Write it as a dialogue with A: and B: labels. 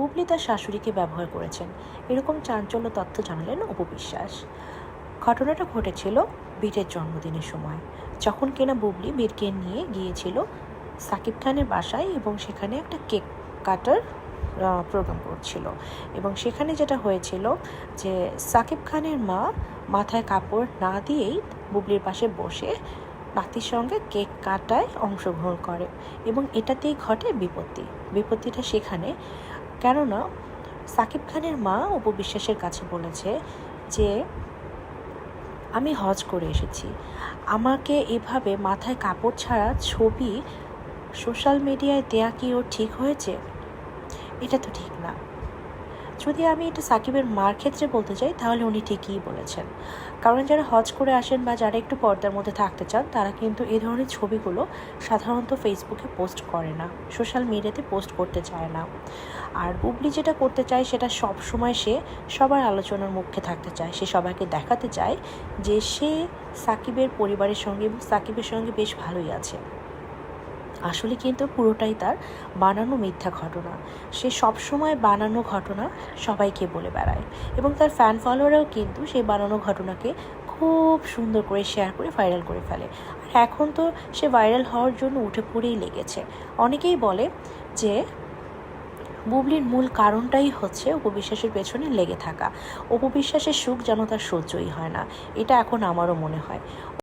A: বুবলি তার শাশুড়িকে ব্যবহার করেছেন। এরকম চাঞ্চল্য তথ্য জানালেন উপবিশ্বাস ঘটনাটা ঘটেছিল বীরের জন্মদিনের সময়। যখন কিনা বুবলি বীরকে নিয়ে গিয়েছিল সাকিব খানের বাসায় এবং সেখানে একটা কেক কাটার প্রোগ্রাম করছিল। এবং সেখানে যেটা হয়েছিল যে সাকিব খানের মা মাথায় কাপড় না দিয়েই বুবলির পাশে বসে নাতির সঙ্গে কেক কাটায় অংশগ্রহণ করে এবং এটাতেই ঘটে বিপত্তি। বিপত্তিটা সেখানে কেননা সাকিব খানের মা উপবিশ্বাসের কাছে বলেছে যে, আমি হজ করে এসেছি। আমাকে এভাবে মাথায় কাপড় ছাড়া ছবি, সোশ্যাল মিডিয়ায় দেয়া কি ও ঠিক হয়েছে? এটা তো ঠিক না। যদি আমি এটা সাকিবের মার ক্ষেত্রে বলতে চাই, তাহলে উনি ঠিকই বলেছেন। কারণ যারা হজ করে আসেন বা যারা একটু পর্দার মধ্যে থাকতে চান, তারা কিন্তু এই ধরনের ছবিগুলো সাধারণত ফেসবুকে পোস্ট করে না। সোশ্যাল মিডিয়াতে পোস্ট করতে চায় না। আর বুবলি যেটা করতে চায়, সেটা সব সময় সে সবার আলোচনার মুখে থাকতে চায়। সে সবাইকে দেখাতে চায় যে সে সাকিবের পরিবারের সঙ্গে এবং সাকিবের সঙ্গে বেশ ভালোই আছে। আসলে কিন্তু পুরোটাই তার বানানো মিথ্যা ঘটনা। সে সবসময় বানানো ঘটনা সবাইকে বলে বেড়ায় এবং তার ফ্যান ফলোয়াররাও কিন্তু সেই বানানো ঘটনাকে খুব সুন্দর করে শেয়ার করে ভাইরাল করে ফেলে। আর এখন তো সে ভাইরাল হওয়ার জন্য উঠে পড়েই লেগেছে। অনেকেই বলে যে, বুবলির মূল কারণটাই হচ্ছে উপবিশ্বাসের পেছনে লেগে থাকা। উপবিশ্বাসের সুখ যেন তার সহ্যই হয় না। এটা এখন আমারও মনে হয়।